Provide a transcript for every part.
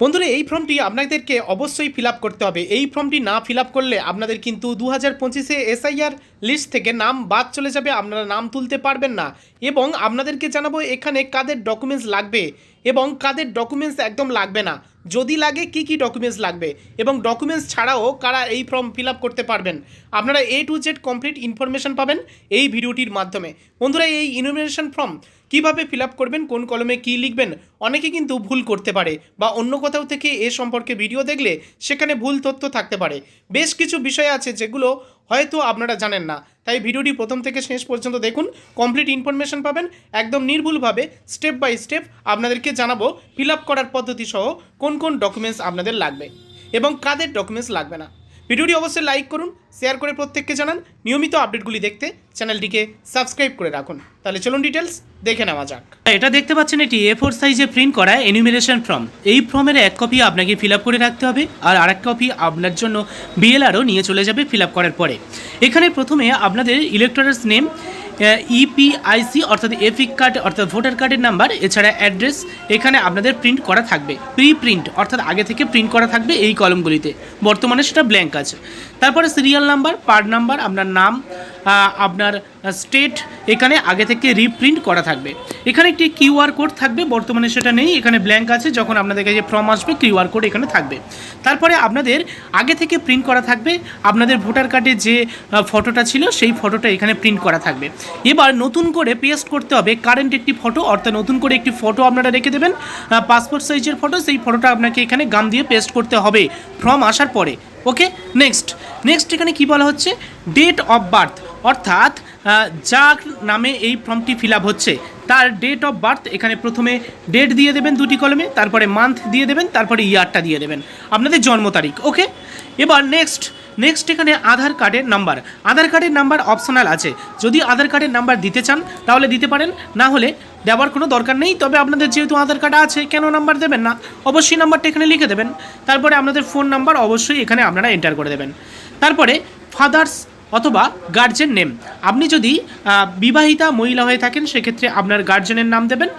বন্ধুরা, এই ফর্মটি আপনাদেরকে অবশ্যই ফিল করতে হবে। এই ফর্মটি না ফিল করলে আপনাদের কিন্তু দু হাজার পঁচিশে এসআইআর লিস্ট থেকে নাম বাদ চলে যাবে, আপনারা নাম তুলতে পারবেন না। এবং আপনাদেরকে জানাব এখানে কাদের ডকুমেন্টস লাগবে এবং কাদের ডকুমেন্টস একদম লাগবে না। যদি লাগে কি কি ডকুমেন্টস লাগবে? এবং ডকুমেন্টস ছাড়াও কারা এই ফর্ম ফিল আপ করতে পারবেন? আপনারা A to Z complete information পাবেন এই ভিডিওটির মাধ্যমে। বন্ধুরা, এই ইনফরমেশন ফর্ম কীভাবে ফিল আপ করবেন, কোন কলমে কি লিখবেন, অনেকে কিন্তু ভুল করতে পারে বা অন্য কোথাও থেকে এ সম্পর্কে ভিডিও দেখলে সেখানে ভুল তথ্য থাকতে পারে। বেশ কিছু বিষয় আছে যেগুলো হয়তো আপনারা জানেন না। তাই ভিডিওটি প্রথম থেকে শেষ পর্যন্ত দেখুন। কমপ্লিট ইনফরমেশন পাবেন একদম নির্ভুলভাবে, স্টেপ বাই স্টেপ আপনাদেরকে জানাব ফিল করার পদ্ধতি সহ কোন কোন ডকুমেন্টস আপনাদের লাগবে। এবং কাদের ডকুমেন্টস লাগবে না। ভিডিওটি অবশ্যই লাইক করুন, শেয়ার করে প্রত্যেককে জানান। নিয়মিত আপডেটগুলি দেখতে চ্যানেলটিকে সাবস্ক্রাইব করে রাখুন। তাহলে চলুন ডিটেলস দেখে নেওয়া যাক। এটা দেখতে পাচ্ছেন এটি এ ফোর সাইজে প্রিন্ট করা এনিমিনেশন ফর্ম এই ফর্মের এক কপি আপনাকে ফিল করে রাখতে হবে আর আরেক কপি আপনার জন্য বিএলআরও নিয়ে চলে যাবে ফিল করার পরে। এখানে প্রথমে আপনাদের ইলেকট্রনিক্স নেম ইপিআইসি অর্থাৎ এপিক কার্ড অর্থাৎ ভোটার কার্ডের নাম্বার এছাড়া অ্যাড্রেস এখানে আপনাদের প্রিন্ট করা থাকবে। প্রি প্রিন্ট অর্থাৎ আগে থেকে প্রিন্ট করা থাকবে এই কলমগুলিতে বর্তমানে সেটা ব্ল্যাঙ্ক আছে। তারপরে সিরিয়াল নাম্বার পার্ট নাম্বার আপনার নাম আপনার স্টেট এখানে আগে থেকে রিপ্রিন্ট করা থাকবে। এখানে একটি কিউআর কোড থাকবে, বর্তমানে সেটা নেই, এখানে ব্ল্যাঙ্ক আছে, যখন আপনাদের কাছে ফর্ম আসবে কিউআর কোড এখানে থাকবে। তারপরে আপনাদের আগে থেকে প্রিন্ট করা থাকবে, আপনাদের ভোটার কার্ডে যে ফটোটা ছিল, সেই ফটোটা এখানে প্রিন্ট করা থাকবে। এবার নতুন করে পেস্ট করতে হবে কারেন্ট একটি ফটো অর্থাৎ নতুন করে একটি ফটো আপনারা রেখে দেবেন পাসপোর্ট সাইজের ফটো সেই ফটোটা আপনাকে এখানে গাম দিয়ে পেস্ট করতে হবে। ফর্ম আসার পরে ওকে নেক্সট নেক্সট এখানে কি বলা হচ্ছে? ডেট অফ বার্থ অর্থাৎ যার নামে এই ফর্মটি ফিল হচ্ছে, তার ডেট অফ বার্থ এখানে প্রথমে ডেট দিয়ে দেবেন দুটি কলমে, তারপরে মান্থ দিয়ে দেবেন, তারপরে ইয়ারটা দিয়ে দেবেন। আপনাদের জন্ম তারিখ ওকে এবার নেক্সট নেক্সট এখানে আধার কার্ডের নাম্বার আধার কার্ডের নাম্বার অপশনাল আছে। যদি আধার কার্ডের নাম্বার দিতে চান, তাহলে দিতে পারেন। না হলে দেওয়ার কোনো দরকার নেই, তবে আপনাদের যেহেতু আধার কার্ড আছে, কেন নাম্বার দেবেন না? অবশ্যই নাম্বারটা এখানে লিখে দেবেন। তারপরে আপনাদের ফোন নাম্বার অবশ্যই এখানে আপনারা এন্টার করে দেবেন। তারপরে ফাদার্স অথবা গার্জেন নেম আপনি যদি বিবাহিতা মহিলা হয়ে থাকেন, সেক্ষেত্রে আপনার গার্জেনের নাম দেবেন।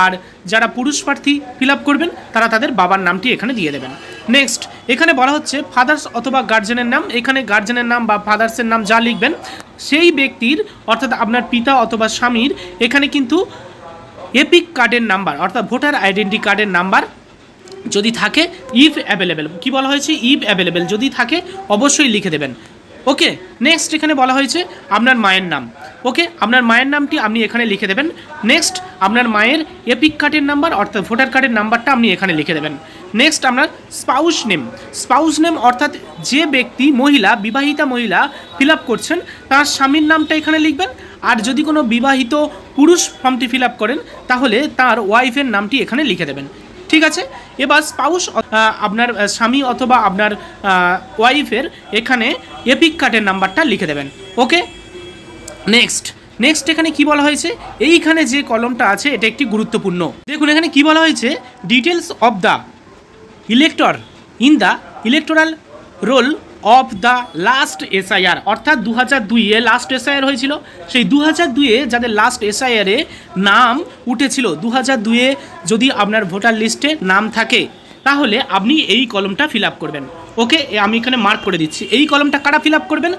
আর যারা পুরুষ প্রার্থী ফিল করবেন, তারা তাদের বাবার নামটি এখানে দিয়ে দেবেন। নেক্সট এখানে বলা হচ্ছে ফাদার্স অথবা গার্জেনের নাম। এখানে গার্জেনের নাম বা ফাদার্সের নাম যা লিখবেন, সেই ব্যক্তির, অর্থাৎ আপনার পিতা অথবা স্বামীর, এখানে কিন্তু এপিক কার্ডের নাম্বার অর্থাৎ ভোটার আইডেন্টি কার্ডের নাম্বার যদি থাকে ইফ অ্যাভেলেবেল কি বলা হয়েছে? ইফ অ্যাভেলেবেল যদি থাকে, অবশ্যই লিখে দেবেন। ওকে নেক্সট এখানে বলা হয়েছে আপনার মায়ের নাম। ওকে আপনার মায়ের নামটি আপনি এখানে লিখে দেবেন। নেক্সট আপনার মায়ের এপিক কার্ডের নাম্বার অর্থাৎ ভোটার কার্ডের নাম্বারটা আপনি এখানে লিখে দেবেন। নেক্সট আপনার স্পাউস নেম স্পাউস নেম অর্থাৎ যে ব্যক্তি, মহিলা, বিবাহিতা মহিলা ফিল করছেন, তার স্বামীর নামটা এখানে লিখবেন। আর যদি কোনো বিবাহিত পুরুষ ফর্মটি ফিল আপ করেন, তাহলে তার ওয়াইফের নামটি এখানে লিখে দেবেন। ঠিক আছে? এবার স্পাউস আপনার স্বামী অথবা আপনার ওয়াইফের এখানে এপিক কার্ডের নাম্বারটা লিখে দেবেন। ওকে? নেক্সট। নেক্সট এখানে কি বলা হয়েছে? এইখানে যে কলমটা আছে, এটা একটি গুরুত্বপূর্ণ। দেখুন, এখানে কি বলা হয়েছে? Details of the elector, in the electoral roll of the last SIR অর্থাৎ দু হাজার দুইয়ে লাস্ট এসআইআর হয়েছিল। সেই দু হাজার দুইয়ে যাদের লাস্ট এসআইআরে নাম উঠেছিল দু হাজার দুইয়ে যদি আপনার ভোটার লিস্টে নাম থাকে তাহলে আপনি এই কলমটা ফিল আপ করবেন। ওকে আমি এখানে মার্ক করে দিচ্ছি। এই কলমটা কারা ফিল আপ করবেন?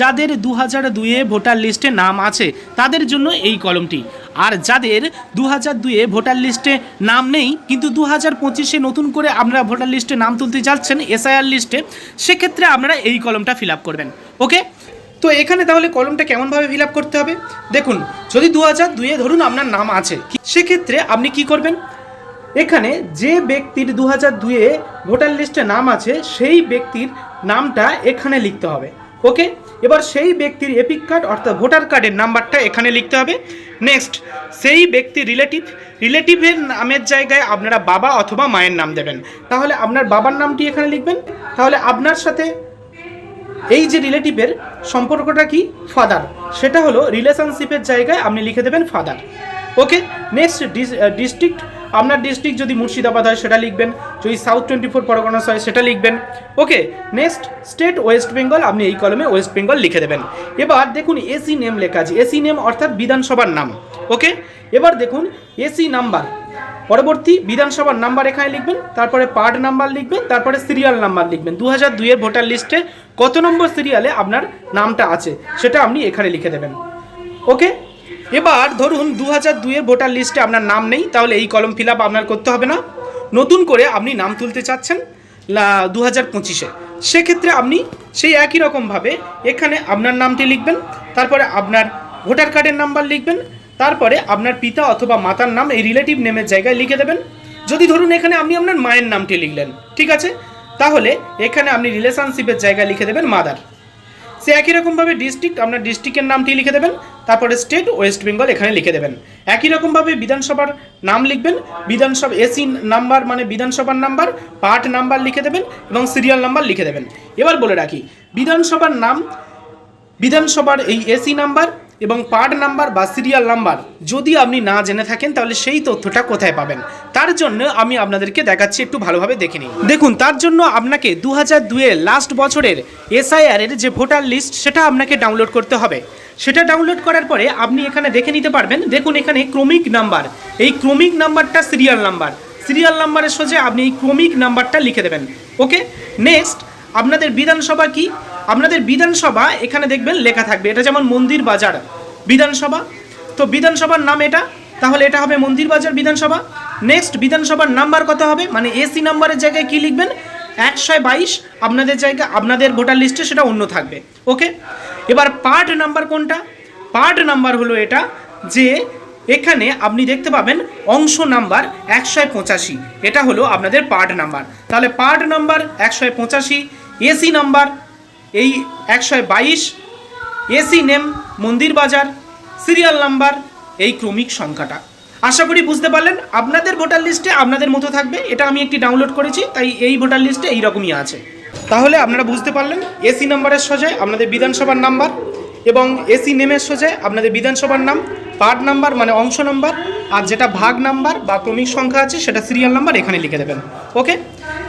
যাদের দু হাজার দুইয়ে ভোটার লিস্টে নাম আছে, তাদের জন্য এই কলমটি। আর যাদের দু হাজার দুইয়ে ভোটার লিস্টে নাম নেই, কিন্তু দু হাজার পঁচিশে নতুন করে আপনারা ভোটার লিস্টে নাম তুলতে যাচ্ছেন, এসআইআর লিস্টে, সেক্ষেত্রে আপনারা এই কলমটা ফিল আপ করবেন। ওকে? তো এখানে তাহলে কলমটা কেমনভাবে ফিল আপ করতে হবে? দেখুন, যদি দু হাজার দুয়ে ধরুন আপনার নাম আছে, সেক্ষেত্রে আপনি কি করবেন? এখানে যে ব্যক্তির দু হাজার দুয়ে ভোটার লিস্টে নাম আছে, সেই ব্যক্তির নামটা এখানে লিখতে হবে। ওকে? এবার সেই ব্যক্তির এপিক কার্ড অর্থাৎ ভোটার কার্ডের নাম্বারটা এখানে লিখতে হবে। নেক্সট, সেই ব্যক্তির রিলেটিভ, রিলেটিভের নামের জায়গায় আপনারা বাবা অথবা মায়ের নাম দেবেন। তাহলে আপনার বাবার নামটি এখানে লিখবেন। তাহলে আপনার সাথে এই যে রিলেটিভের সম্পর্কটা কি? ফাদার। সেটা হলো রিলেশনশিপের জায়গায় আপনি লিখে দেবেন ফাদার। ওকে? নেক্সট ডিস্ট্রিক্ট আপনার ডিস্ট্রিক্ট যদি মুর্শিদাবাদ হয়, সেটা লিখবেন। যদি সাউথ টোয়েন্টি ফোর পরগনাস হয়, সেটা লিখবেন। Okay next state West Bengal আপনি এই কলমে ওয়েস্ট বেঙ্গল লিখে দেবেন। এবার দেখুন এসি নেম লেখা আছে। এসি নেম অর্থাৎ বিধানসভার নাম। ওকে এবার দেখুন এসি নাম্বার পরবর্তী বিধানসভার নাম্বার এখানে লিখবেন, তারপরে পার্ট নাম্বার লিখবেন, তারপরে সিরিয়াল নাম্বার লিখবেন। দু হাজার দুইয়ের ভোটার লিস্টে কত নম্বর সিরিয়ালে আপনার নামটা আছে, সেটা আপনি এখানে লিখে দেবেন। ওকে এবার ধরুন দু হাজার দুইয়ের ভোটার লিস্টে আপনার নাম নেই, তাহলে এই কলম ফিল আপ আপনার করতে হবে না। নতুন করে আপনি নাম তুলতে চাচ্ছেন দু হাজার পঁচিশে। সেক্ষেত্রে আপনি সেই একই রকমভাবে এখানে আপনার নামটি লিখবেন, তারপরে আপনার ভোটার কার্ডের নাম্বার লিখবেন, তারপরে আপনার পিতা অথবা মাতার নাম এই রিলেটিভ নেমের জায়গায় লিখে দেবেন। যদি ধরুন এখানে আপনি আপনার মায়ের নামটি লিখলেন, ঠিক আছে? তাহলে এখানে আপনি রিলেশনশিপের জায়গায় লিখে দেবেন মাদার। সে একই রকমভাবে ডিস্ট্রিক্ট আপনার ডিস্ট্রিক্টের নামটি লিখে দেবেন, তারপরে স্টেট ওয়েস্ট বেঙ্গল এখানে লিখে দেবেন। একই রকমভাবে বিধানসভার নাম লিখবেন, বিধানসভা এসি নাম্বার মানে বিধানসভার নাম্বার পার্ট নাম্বার লিখে দেবেন এবং সিরিয়াল নাম্বার লিখে দেবেন। এবার বলে রাখি, বিধানসভার নাম, বিধানসভার এই এসি নাম্বার এবং পার্ট নাম্বার বা সিরিয়াল নাম্বার যদি আপনি না জেনে থাকেন, তাহলে সেই তথ্যটা কোথায় পাবেন? তার জন্য আমি আপনাদেরকে দেখাচ্ছি, একটু ভালোভাবে দেখে নিন। দেখুন, তার জন্য আপনাকে দু হাজার দুয়ের লাস্ট বছরের এসআইআর এর যে ভোটার লিস্ট সেটা আপনাকে ডাউনলোড করতে হবে। সেটা ডাউনলোড করার পরে আপনি এখানে দেখে নিতে পারবেন, দেখুন এখানে ক্রমিক নাম্বার এই ক্রমিক নাম্বারটা সিরিয়াল নাম্বার সিরিয়াল নাম্বারের সোজে আপনি এই ক্রমিক নাম্বারটা লিখে দেবেন। ওকে নেক্সট আপনাদের বিধানসভা কি? আপনাদের বিধানসভা এখানে দেখবেন লেখা থাকবে, এটা যেমন মন্দির বাজার, বিধানসভা। তো বিধানসভার নাম এটা, তাহলে এটা হবে মন্দির বাজার বিধানসভা। নেক্সট বিধানসভার নাম্বার কত হবে? মানে এসি নাম্বারের জায়গায় কি লিখবেন? একশো বাইশ, আপনাদের জায়গা, আপনাদের ভোটার লিস্টে সেটা অন্য থাকবে ওকে এবার পার্ট নাম্বার কোনটা? পার্ট নাম্বার হলো এটা যে এখানে আপনি দেখতে পাবেন অংশ নাম্বার একশো পঁচাশি, এটা হলো আপনাদের পার্ট নাম্বার তাহলে পার্ট নাম্বার একশো পঁচাশি এসি নাম্বার এই একশো বাইশ এসি নেম মন্দির বাজার, সিরিয়াল নাম্বার, এই ক্রমিক সংখ্যাটা। আশা করি বুঝতে পারলেন, আপনাদের ভোটার লিস্টে আপনাদের মতো থাকবে, এটা আমি একটি ডাউনলোড করেছি, তাই এই ভোটার লিস্টে এই রকমই আছে। তাহলে আপনারা বুঝতে পারলেন, এসি নাম্বারের সোজায় আপনাদের বিধানসভার নাম্বার এবং এসি নেমের সোজায় আপনাদের বিধানসভার নাম, পার্ট নাম্বার মানে অংশ নাম্বার, আর যেটা ভাগ নাম্বার বা ক্রমিক সংখ্যা আছে, সেটা সিরিয়াল নাম্বার এখানে লিখে দেবেন। ওকে?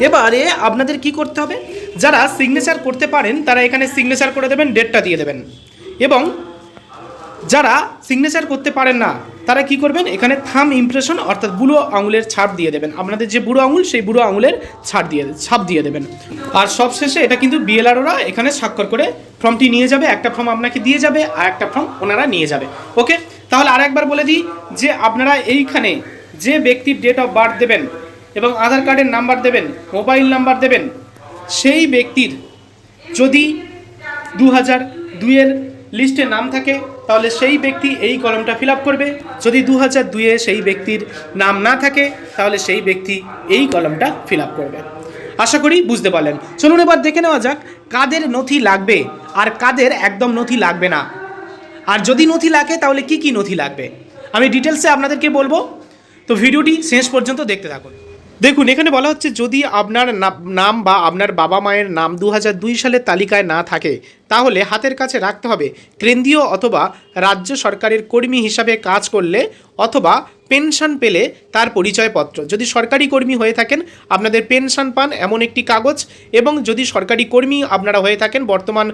এবারে আপনাদের কি করতে হবে? যারা সিগনেচার করতে পারেন, তারা এখানে সিগনেচার করে দেবেন ডেটটা দিয়ে দেবেন। এবং যারা সিগনেচার করতে পারেন না, তারা কি করবেন? এখানে থাম ইমপ্রেশন অর্থাৎ বুড়ো আঙুলের ছাপ দিয়ে দেবেন। আপনাদের যে বুড়ো আঙুল, সেই বুড়ো আঙুলের ছাপ দিয়ে ছাপ দিয়ে দেবেন। আর সবশেষে এটা কিন্তু বিএলআরওরা এখানে স্বাক্ষর করে ফর্মটি নিয়ে যাবে। একটা ফর্ম আপনাকে দিয়ে যাবে, আর একটা ফর্ম ওনারা নিয়ে যাবে। ওকে তাহলে আর একবার বলে দিই যে আপনারা এইখানে যে ব্যক্তির ডেট অফ বার্থ দেবেন এবং আধার কার্ডের নাম্বার দেবেন মোবাইল নাম্বার দেবেন সেই ব্যক্তির যদি দু হাজার দুইয়ের লিস্টে নাম থাকে, তাহলে সেই ব্যক্তি এই কলমটা ফিল করবে। যদি দু হাজার দুইয়ে সেই ব্যক্তির নাম না থাকে, তাহলে সেই ব্যক্তি এই কলমটা ফিল করবে। আশা করি বুঝতে পারলেন। চলুন এবার দেখে নেওয়া যাক, কাদের নথি লাগবে আর কাদের একদম নথি লাগবে না। আর যদি নথি লাগে, তাহলে কি কি নথি লাগবে? আমি ডিটেলসে আপনাদেরকে বলব। তো ভিডিওটি শেষ পর্যন্ত দেখতে থাকুন। দেখুন, এখানে বলা হচ্ছে যদি আপনার নাম বা আপনার বাবা মায়ের নাম দু সালের তালিকায় না থাকে তাহলে হাতের কাছে রাখতে হবে কেন্দ্রীয় অথবা রাজ্য সরকারের কর্মী হিসাবে কাজ করলে অথবা পেনশন পেলে তার পরিচয়পত্র। যদি সরকারি কর্মী হয়ে থাকেন, আপনাদের পেনশন পান এমন একটি কাগজ এবং যদি সরকারি কর্মী আপনারা হয়ে থাকেন, বর্তমান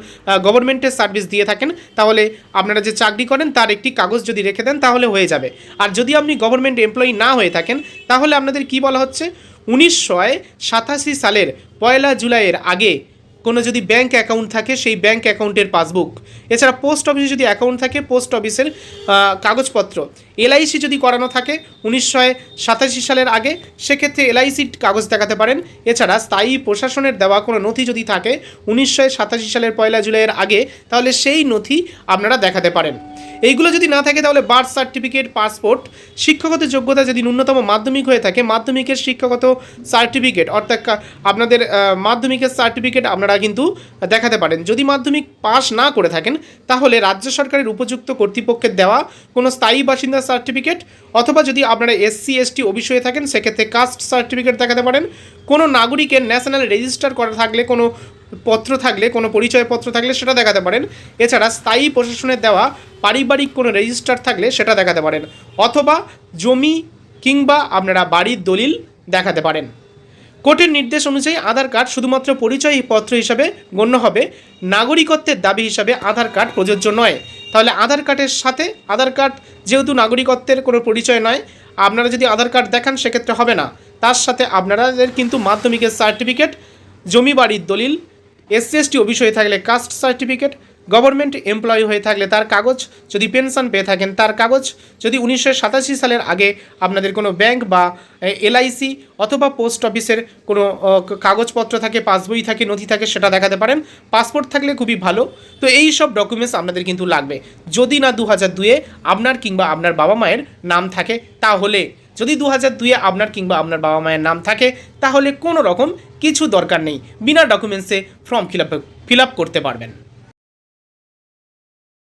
গভর্নমেন্টের সার্ভিস দিয়ে থাকেন, তাহলে আপনারা যে চাকরি করেন তার একটি কাগজ যদি রেখে দেন তাহলে হয়ে যাবে। আর যদি আপনি গভর্নমেন্ট এমপ্লয়ি না হয়ে থাকেন, তাহলে আপনাদের কি বলা হচ্ছে? উনিশশো সাতাশি সালের পয়লা জুলাইয়ের আগে কোনো যদি ব্যাংক অ্যাকাউন্ট থাকে, সেই ব্যাংক অ্যাকাউন্টের পাসবুক এছাড়া পোস্ট অফিসে যদি অ্যাকাউন্ট থাকে পোস্ট অফিসের কাগজপত্র। এলআইসি যদি করানো থাকে উনিশশো সাতাশি সালের আগে, সেক্ষেত্রে এলআইসির কাগজ দেখাতে পারেন। এছাড়া স্থায়ী প্রশাসনের দেওয়া কোনো নথি যদি থাকে উনিশশো সাতাশি সালের পয়লা জুলাইয়ের আগে, তাহলে সেই নথি আপনারা দেখাতে পারেন। এইগুলো যদি না থাকে, তাহলে বার্থ সার্টিফিকেট পাসপোর্ট শিক্ষাগত যোগ্যতা যদি ন্যূনতম মাধ্যমিক হয়ে থাকে, মাধ্যমিকের শিক্ষাগত সার্টিফিকেট অর্থাৎ আপনাদের মাধ্যমিকের সার্টিফিকেট আপনারা কিন্তু দেখাতে পারেন। যদি মাধ্যমিক পাস না করে থাকেন, তাহলে রাজ্য সরকারের উপযুক্ত কর্তৃপক্ষের দেওয়া কোনো স্থায়ী বাসিন্দা সার্টিফিকেট অথবা যদি আপনারা এসসি এসটি ওবিসি থাকেন, সেক্ষেত্রে কাস্ট সার্টিফিকেট দেখাতে পারেন। কোনো নাগরিকের ন্যাশনাল রেজিস্টার করা থাকলে, কোনো পত্র থাকলে, কোনো পরিচয়পত্র থাকলে সেটা দেখাতে পারেন। এছাড়া স্থায়ী প্রশাসনের দেওয়া পারিবারিক কোনো রেজিস্টার থাকলে সেটা দেখাতে পারেন। অথবা জমি কিংবা আপনারা বাড়ির দলিল দেখাতে পারেন। কোর্টের নির্দেশ অনুযায়ী আধার কার্ড শুধুমাত্র পরিচয় পত্র হিসাবে গণ্য হবে। নাগরিকত্বের দাবি হিসাবে আধার কার্ড প্রযোজ্য নয়। তাহলে আধার কার্ডের সাথে আধার কার্ড যেহেতু নাগরিকত্বের কোনো পরিচয় নয়, আপনারা যদি আধার কার্ড দেখান সেক্ষেত্রে হবে না। তার সাথে আপনাদের কিন্তু মাধ্যমিকের সার্টিফিকেট, জমি বাড়ির দলিল, এসসি, এসটি হয়ে থাকলে কাস্ট সার্টিফিকেট গভর্নমেন্ট এমপ্লয়ি হয়ে থাকলে তার কাগজ যদি পেনশন পেয়ে থাকেন, তার কাগজ যদি উনিশশো সাতাশি সালের আগে আপনাদের কোনো ব্যাংক বা এলআইসি অথবা পোস্ট অফিসের কোনো কাগজপত্র থাকে, পাসবই থাকে, নথি থাকে, সেটা দেখাতে পারেন। পাসপোর্ট থাকলে খুবই ভালো। তো এই সব ডকুমেন্টস আপনাদের কিন্তু লাগবে। যদি না দু হাজার দুয়ে আপনার কিংবা আপনার বাবা মায়ের নাম থাকে, তাহলে যদি দু হাজার দুয়ে আপনার কিংবা আপনার বাবা মায়ের নাম থাকে, তাহলে কোনো রকম কিছু দরকার নেই। বিনা ডকুমেন্টসে form fill up fill up করতে পারবেন।